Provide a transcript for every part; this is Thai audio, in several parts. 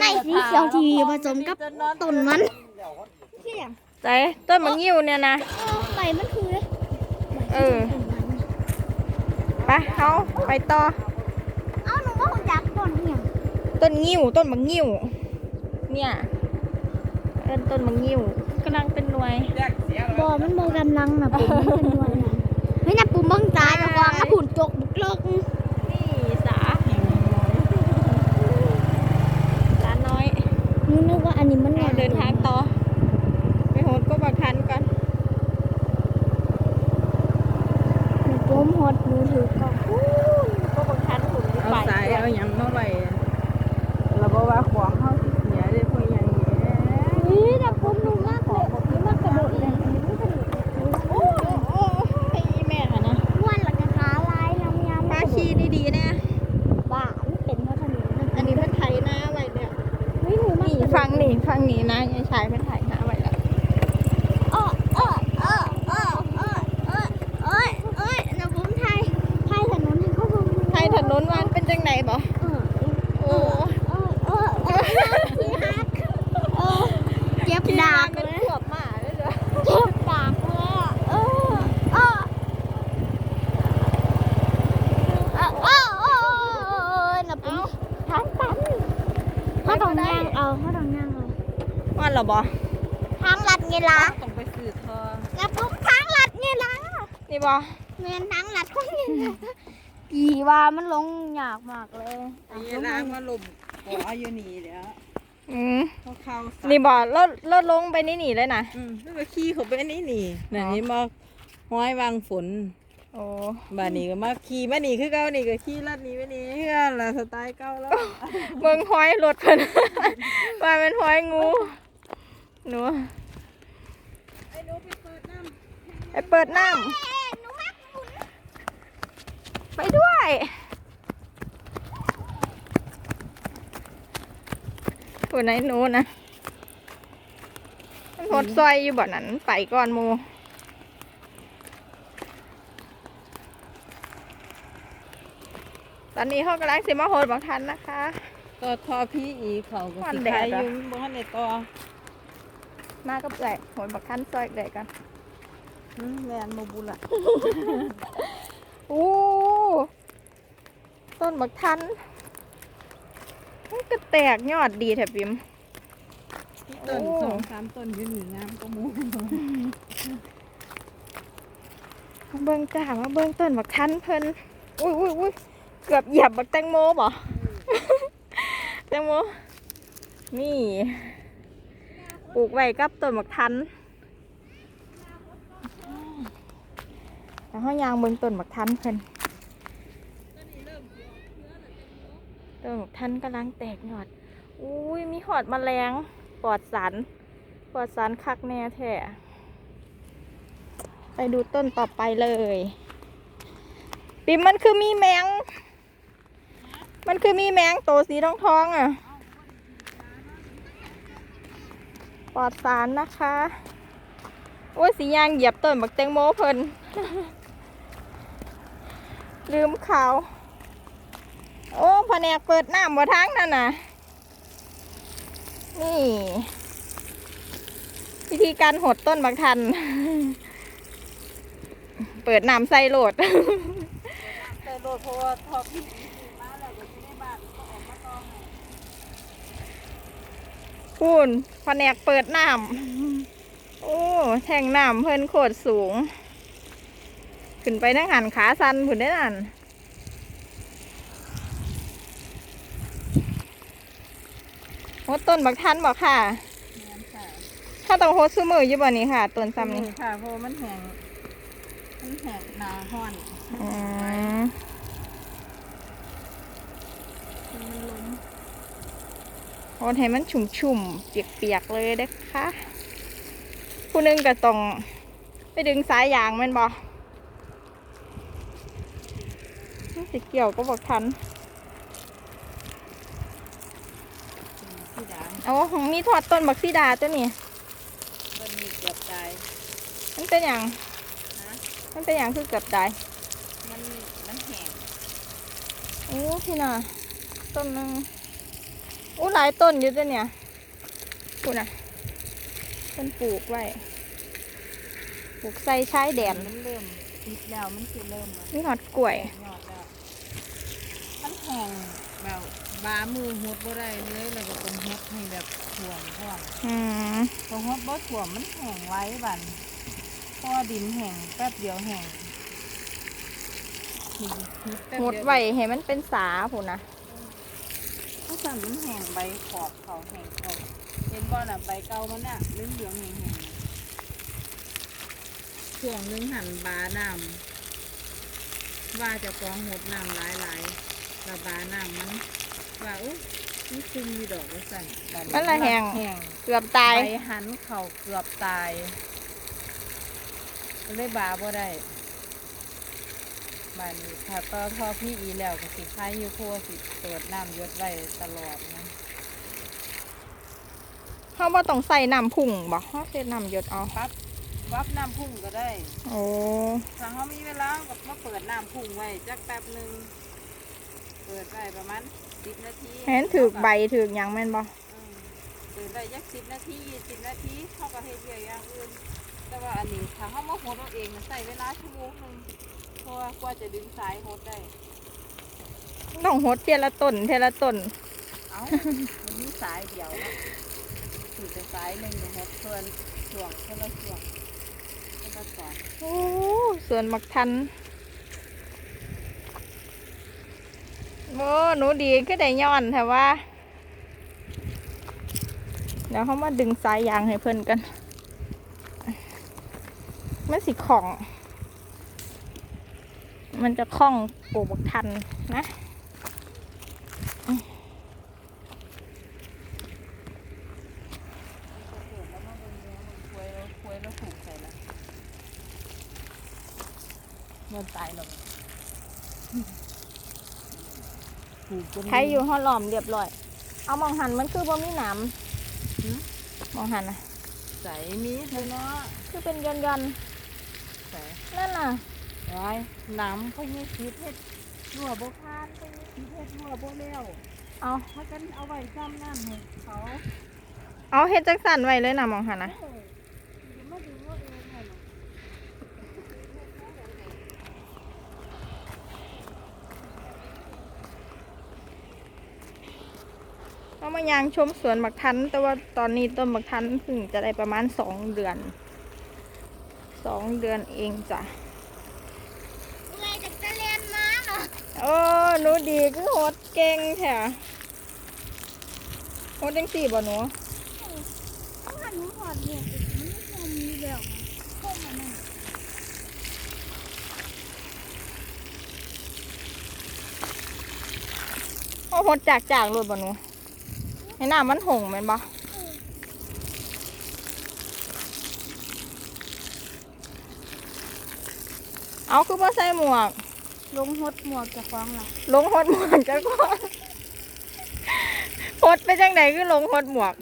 ในสีเขียวทีวีผสมกับต้นมันเสี่ยงใจต้นมะงิ้วเนี่ยนะเออใบมันคือเออไปเขาไปต่อเอ้าหนูว่าผมอยากต้นเนี่ยต้นงิ้วต้นมะงิ้วเนี่ยเอิ้นต้นมะงิ้วกำลังเป็นหน่วยบอมันบอกำลังนะปุ่มมันเป็นด้วยนะเฮ้ยนะปุ่มเบังตาจะวางนะหุ่นจกบุกโลก นี่สาสาน้อย หนูนึกว่าอันนี้มันเราเดินทางต่อ ไปโหดก็บักทันก่อนหนูปุ้มหดหนูถือ นนวานเป็นจังไหนบ่โอ้เจ็บดากเป็นเลยขวบหมาเลยเด้อเจ็บดากเลยอะเออเออเออเออเออนะปุ๊บทางตันเขาต้องนั่งเอาเขาต้องนั่งเอาว่าหรอบ่ทางลัดไงล่ะต้องไปซื้อทอนะปุ๊บทางลัดไงล่ะนี่บ่เมนทางลัดของ ไงล่ะกี่ว่ามันลงยากมากเลยไอ้ล้างมาลมขออยู่นี่แหล้วอืมเขาเข้าสัตว์นี่บ่ลดลดลงไปนี่นี่เลยนะอืมแล้วก็ขี่เขาไปนี่นี่นั่นนี่มาห้อยวางฝนโอ้บ้านนี้ก็มาขี่มานี่คือเก่านี่ก็ขี่ลัดนี้ไปนี่คือกันล่ะสไตล์เก่าแล้วเบิ่งห้อยรถเพิ่นว่าเป็นห้อยงูหนูไอ้หนูไปเปิดน้ำไปเปิดน้ำ เอ๊ะหนูมักหมุน ไปด้วยผู้ไหนหนูนะมันหดซอยอยู่บ่นั้นไปก่อนหมูตอนนี้เขากำลังสิมาโหดบังทันนะคะก็ทอพี่อีเขาก็วันสิแดดขายอะอยู่บ่ทันได้ต่อมากับแหลกโหดบักทันซอยแหลกกันอืมแลนบ่บุละอู้ ต้นบักทันมันก็แตกยอดดีแถบบิมต้นโอ้สองสามต้นอยู่นี่งามก็หมูมาเบิ่งจ้ามาเบิ่งต้นบักทันเพิ่นอุ้ยอุ้ยอุ้ยเกือบเหยียบบักแตงโมบ่แตงโมนี่ปลูกไว้กับต้นบักทันแล้วห้อยางเบิ่งต้นบักทันเพิ่น ต้นบักทันกำลังแตกยอด อุ้ยมีหอดมแมลงปลอดสารปลอดสารคักแน่แท้ไปดูต้นต่อไปเลย ปิมมันคือมีแมง มันคือมีแมงโตสีทองทองๆอะ ปลอดสารนะคะ โอ้ยสียางเหยียบต้นบักแตงโมเพิ่นลืมขาว โอ้แผนกเปิดน้ำบ่ทั้งนั่นน่ะ นี่วิธีการหดต้นบักทัน เปิดน้ำใส่โหลดแต่โดดเพราะว่าทอพี่อีมาแล้วก็อยู่ในบ้านก็ออกมาต่อให้พูนแผนกเปิดน้ำโอ้แทงน้ำเพิ่นโคตรสูง ขึ้นไปนั่งหันขาสันผุนได้นั่น โอ้ต้นบักทันบอกค่ะแม่นค่ะถ้าต้องโฮดซูมืออยู่บ่นี้ค่ะต้นซ้ำนี้ค่ะเพราะว่ามันแห้งมันแห้งหนาห้อนอืมมันล้มโอ้ให้มันชุ่มๆ เปียกๆ เลยเด้อค่ะผู้หนึงก็ต้องไปดึงสายยางแมันบ่มันสิเกี่ยวก็บอกทัน ที่ด่างเอาของมีทอดต้นบักซีดาตัวนี้ต้นนี้เกือบตายมันเป็นอย่างนะมันเป็นอย่างคือเกือบตายมันมันแห้งโอ้พี่น่ะต้นหนึงอู้หลายต้นอยู่จ้ะเนี่ยพูดนะเพิ่นปลูกไว้ปลูกใส่ชายแดนมันเริ่มติดแล้วมันสิเริ่มอะมีหอดกล้วยยอดแล้วมันแห้งแบบ บามือหดบ่ได้เลยแล้วก็ต้องหดให้แบบถ่วงถ่วงอืมพอหดบ่ถ่วงมันแห้งไว้บันเพราะว่าดินแห้งแป๊บเดียวแห้งนี่แป๊บหเยวดไว้ให้มันเป็นสาพูดนะถ้าสั่นมันแห้งใบขอบเขาแห้งขอบเห็นบ่น่ะใบเก่ามันน่ะเหลืองเหลืองๆแห้งแห้งช่วงหนึงหันบาน้ำว่าจะฟ้องหดน้ำหลายหลายๆแล้วบาน้ำมัน ว่าอุ้ยนี่ซึมอยู่ดอกว่าสั่นบัดมันละแหง แห้งเกือบตายใบหันเข่าเกือบตายก็เลยบาบ่ได้บานนี้ถ้าต่อทอพี่อีแล้วก็สิคายอยู่โคสิเปิดน้ำหยศไว้ตลอดนะ เขาบ่ต้องใส่น้ำพุ่งบ่เขาใส่น้ำหยดเอาปั๊บวับน้ำพุ่งก็ได้โอ้ถ้าเขามีเวลาก็มาเปิดน้ำพุ่งไว้จักแป๊บหนึ่งเปิดไว้ประมาณ สิบนาทีเห็นถือใบถือหยังแม่นบ่อืมเปิดไว้จักสิบนาทียี่สิบนาทีเขาก็เฮ็ดเรื่อยอย่างอื่นแต่ว่าอันนี้ถ้าเขามาหดเอาเองมันใส่เวลาชั่วโมงหนึงเพราะว่ากว่าจะดึงสายหดได้ต้องหดเทยละต้นเทยละต้น เอามันมีสายเดียวนะถือแต่สายหนึ่งหดเพื่อนช่วงเพื่อนละช่วงเพื่อนละสอน โอ้สวนมักทัน โอ้หนูดีก็ได้ย้อนแต่ว่า เดี๋ยวเขามาดึงสายยางให้เพื่อนกันมันสิของ มันจะคล้องปลูบกทันนะมันควยแล้วควยแล้วถูกใส่ละมันตายหรอก ถูกจน ใครอยู่ห้อหลอมเรียบร้อย เอามองหันมันคือบ่มีหนามหืม มองหันนะใส่มีดเลยเนาะคือเป็นยันยันใส่ๆนั่นน่ะ ไว้น้ำเขามีชีสเฮ็ดรั่วบ่พานเขามีชีสเฮ็ดรั่วบ่แล้วเอาถ้ากันเอาไว้ซ้ำน้ำให้เขาเอาเฮ็ดจังสันไว้เลยนะมองหันนะเอออย่ามาดูว่าเองให้หรอก เอามายางชมสวนบักทัน แต่ว่าตอนนี้ต้นบักทันเพิ่งจะได้ประมาณสองเดือนสองเดือนเองจ้ะเมื่อยจากจะเรียนมาเหรอโอ้หนูดีคือโหดเก่งแท้โหดจังสี่บ่หนูเอาหันหัวหอดเนี่ยมันไม่คมมีเดียวคมอันนั้นโอ้โหดจากจากเลยบ่หนู ให้หน้ามันหงแมันบ่เอาคือบ่ใส่หมวก ลงหดหมวกจะฟ้องเหรอลงหดหมวกจังก่อนหดไปจังไหนคือลงหดหมวก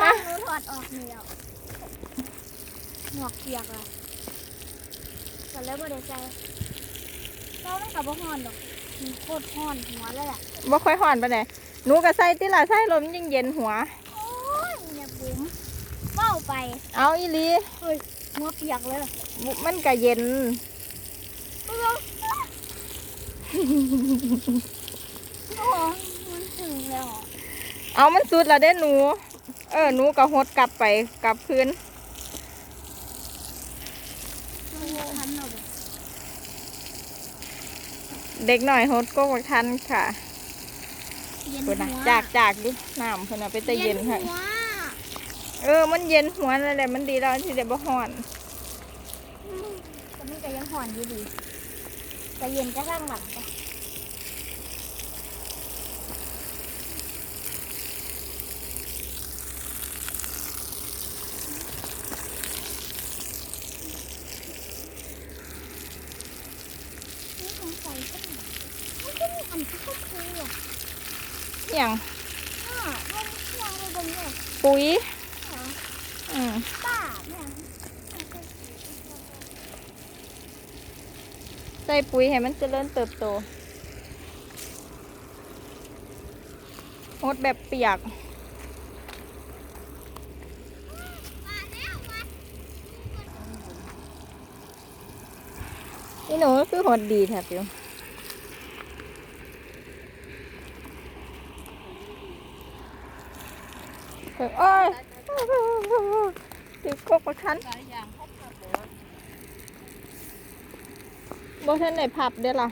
ลองรู้ถอดออกเดียวหมวกเปียกเลยแต่แล้วบ่ได้ใส่เราไม่กลับบ่ฮ้อนดอกมันโคตรฮ้อนหัวเลยอะบ่ค่อยห่อนปานใด หนูก็ใส่ติล่ะใส่ลมยิ่งเย็นหัว โอ้ยเนี่ยบุ๋มเฝ้าไปเอาอีหลีเฮ้ยหัวเปียกเลยมันก็เย็น โอ้โหมันถึงแล้วอะเอามันสุดแล้วเด้หนู เออหนูก็หดกลับไปกลับคืนมันทันเอาบ่เด็กหน่อยหดก็บักทันค่ะ เย็นเพิ่นหัน่ะวจากจากดิน้ำเพิ่นน่ะไปแต่เย็นค่ะหัวเออ มันเย็นหัวนั่นแหละมันดีแล้วที่ได้บ่ฮ้อนแต่มันก็ยังห่อนอยู่ดีแต่เย็นจะข้างหลังจ้ะนี่สงสัยก็หน่อยมันก็มีอันที่เขาคุยอะ อหย่างอ่ามันเที่ยวไปบนเนี่ยปุ๋ยเหรออืมป้าเนี่ยใส่ปุ๋ยให้มันเจริญเติบโตโหหดแบบเปียกนี่หนูคือหดดีแทบอยู่เฮ้ย โอ้ยติดกกประทันหลายอย่างครบกระเบิดบ่ทันไหนพับเด้อล่ะ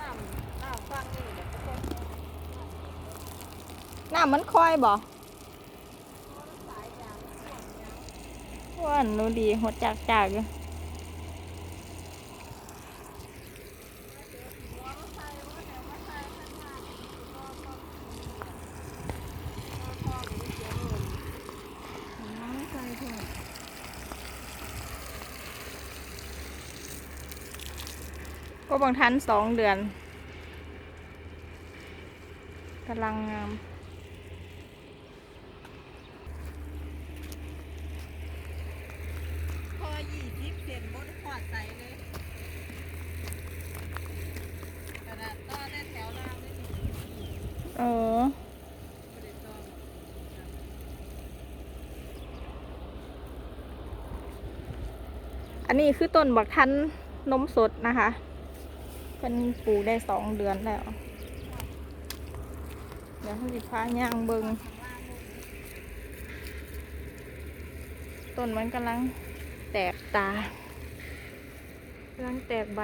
น้ำน้ำฟังนี่องน้ำมันคอยบ่ว่านูดีหดจากจากอยู่ หัวมาใส่ว่าเดี๋ยวมาใส่ข้างหน้าก็ก็ก็พอมีเสียงเลยหัวมาใส่เถอะ ก็ บางทันสองเดือนกำลังงามพอยี่สิบเซนบนขวาดใส่เลยขนาดต่อได้แถวล่างได้หนึ่งเออไม่ได้ต่ออันนี้คือต้นบักทันนมสดนะคะ เป็นปลูกได้สองเดือนแล้ว เดี๋ยวให้สิพาย่างเบิงข้างต้นมันกำลังแตกตากำลังแตกใบ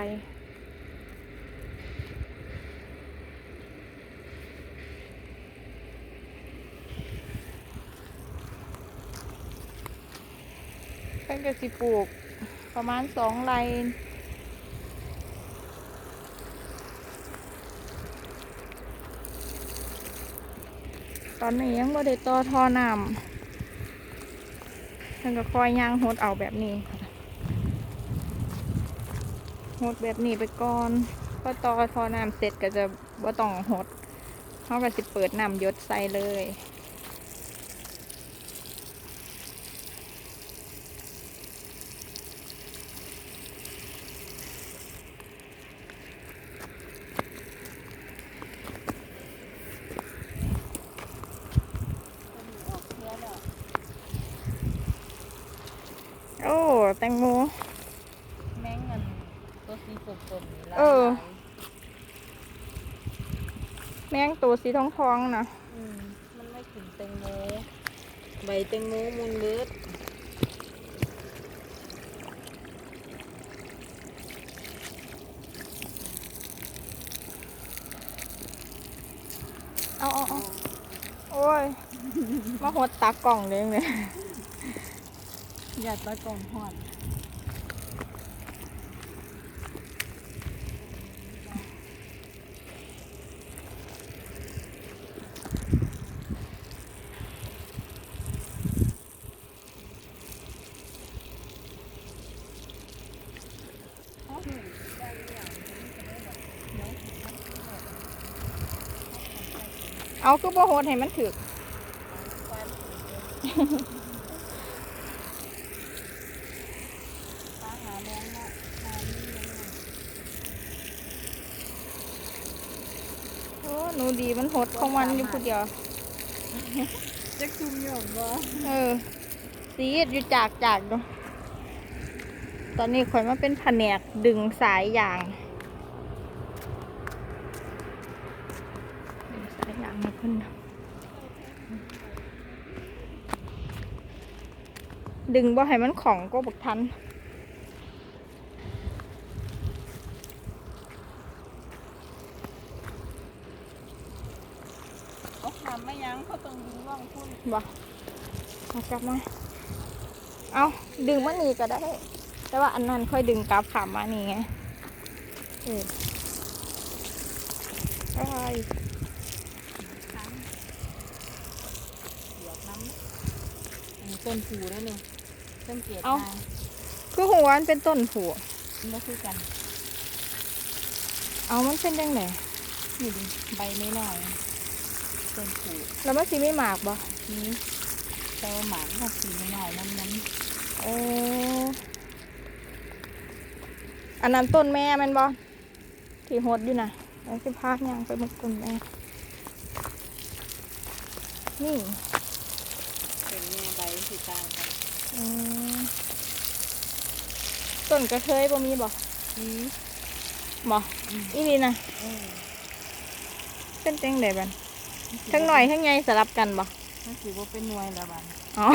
เพิ่นก็สิปลูกประมาณสองไร ตอนนี้ยังไม่ได้ต่อท่อน้ำท่านก็คอยย่างหดเอาแบบนี้หดแบบนี้ไปก่อนพอต่อท่อน้ำเสร็จก็จะว่าต้องหดเขาก็สิเปิดน้ำยศใส่เลย ออกเชื้อแล้ว โอ้แตงโม แมงมันตัวสีสดๆนี่ละเออ แมงตัวสีทองทองๆนะอืมมันไม่กลิ่นแตงโม ใบแตงโมมูลเลือดเอาเอาเอาโอ้ย มาหดตากล่องเลยเนี่ย หยาตะกองหอดเอาคือบ่หดให้มันถึก ตาหา แมงเนาะหานี่ยังไงโอ้หนูดีมันหดของมันอยู่ผู้เดียว จะคุมหย่อมบ่เออ สีดอยู่จากจากดูตอนนี้ข่อยมาเป็นแผนกดึงสายยางดึงสายยางให้เพิ่นดึงบ่ให้มันของก็บักทัน เอาทำ ไม่ยั้งเขาต้องดึงร่องพุ่นบ่เอากลับมา เอาดึงมานี่ก็ได้ แต่ว่าอันนั้นค่อยดึงกลับขามานี่ไงเออใช่ค้างเหยียบน้ำอันนี้ต้นผูแล้วหนึ่งต้นเกียดทางคือหัวมันเป็นต้นผัวมันก็คือกันเอามันเป็นยังไงนี่ดิใบไม่น้อยๆ ต้นผูแล้วมันสิไม่หมากบ่นี้แต่ว่าหมานก็สีไม่น้อยน้ำน้โอ้อันนั้นต้นแม่แมันบ่ที่หดอยู่นะำแล้วสิพากยางไปหมดกลุ่มแม่นี่เป็นแม่ใบสีต่างกันอืมต้นกระเทยบ่มีบ่อืมบ่อีนี่นะเออเป็นจังไดบัน ทั้งหน่อยทั้งใหญ่สลับกันบ่มันถือว่าเป็นหน่วยละบันอ๋อ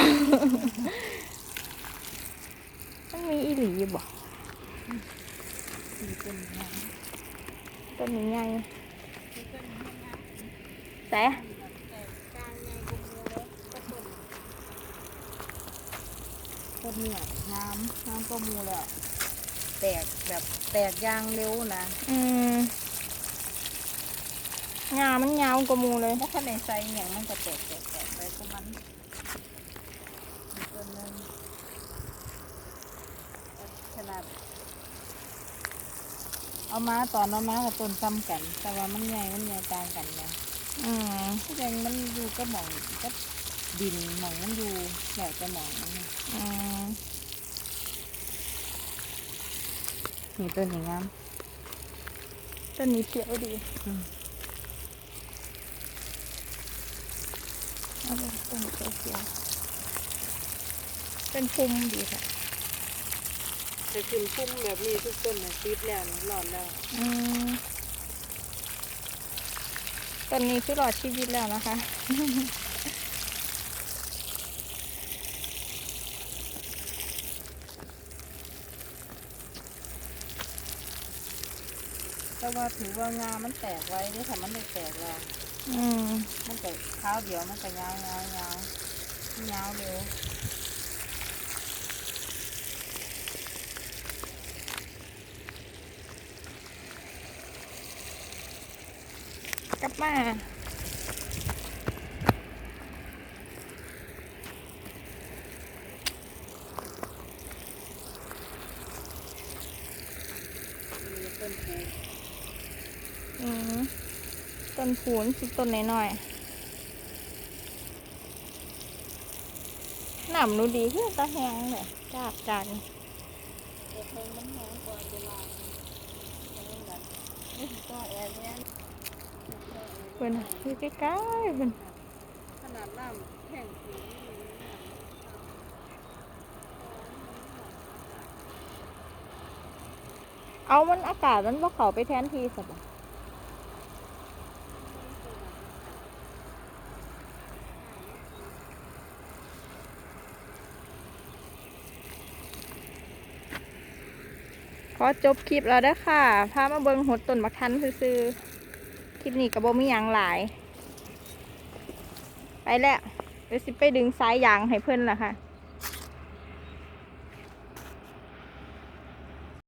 มันมีอีหลีบ่สีเป็นงามต้นนี้ใหญ่สีเป็นงามแต่แต่กลางไงกุมมือเลยก็ต้นต้นเนี่ยงามงามก็มูเลยอะแตกแบบแตกยางเร็วนะ อืม งามันยาวกว่าหมูเลยเพราะข้างในไซเนี่ยมันจะแตกแตกแตกไปก็มันมีต้นหนึงขนาด เอามาตอนเอามากับต้นซ้ำกัน แต่ว่ามันใหญ่มันใหญ่ต่างกันนะอืมที่แดงมันอยู่ก็หมองก็ดินหมองมันอยู่แบบจะหมองมันนะอืมนี่ต้นอย่างงามต้นนี้เขียวดี อืม เอาไป ต้นเขียวเขียวๆเป็นพุ่มดีค่ะแต่ขึ้นพุ่มแบบนี้ทุกต้นนะติดแล้วนะหลอดแล้วอืมต้นนี้คือหลอดชีวิตแล้วนะคะแต่ว่าถือว่างามันแตกไว้ด้วยค่ะมันไม่แตกแล้ว อืมมันแต่เท้าวเดียวมันจะยาวยาวยาวยาวเร็วกลับมา มีต้นปู อืมต้ นผูนสิต้นน้อยๆหนำหนูดีขึ้นตาแหงเลยจากจากนี่แต่เพลงมันแห้งกว่าเวลาเพลงแบบนี่ก็แอร์เนี่ยเพิ่นอยู่ใกล้ๆเพิ่นขนาดน้ำแห้งสีนี่เอามันอากาศมันบ่เข้าไปแทนที่ซะบ่ ขอจบคลิปแล้วเด้อค่ะ พามาเบิงหดต้นบักทันซื้อคลิปนี้กระโบมียางหลาย ไปแล้วเดี๋ยวสิไปดึงสายยางให้เพื่อนล่ะค่ะ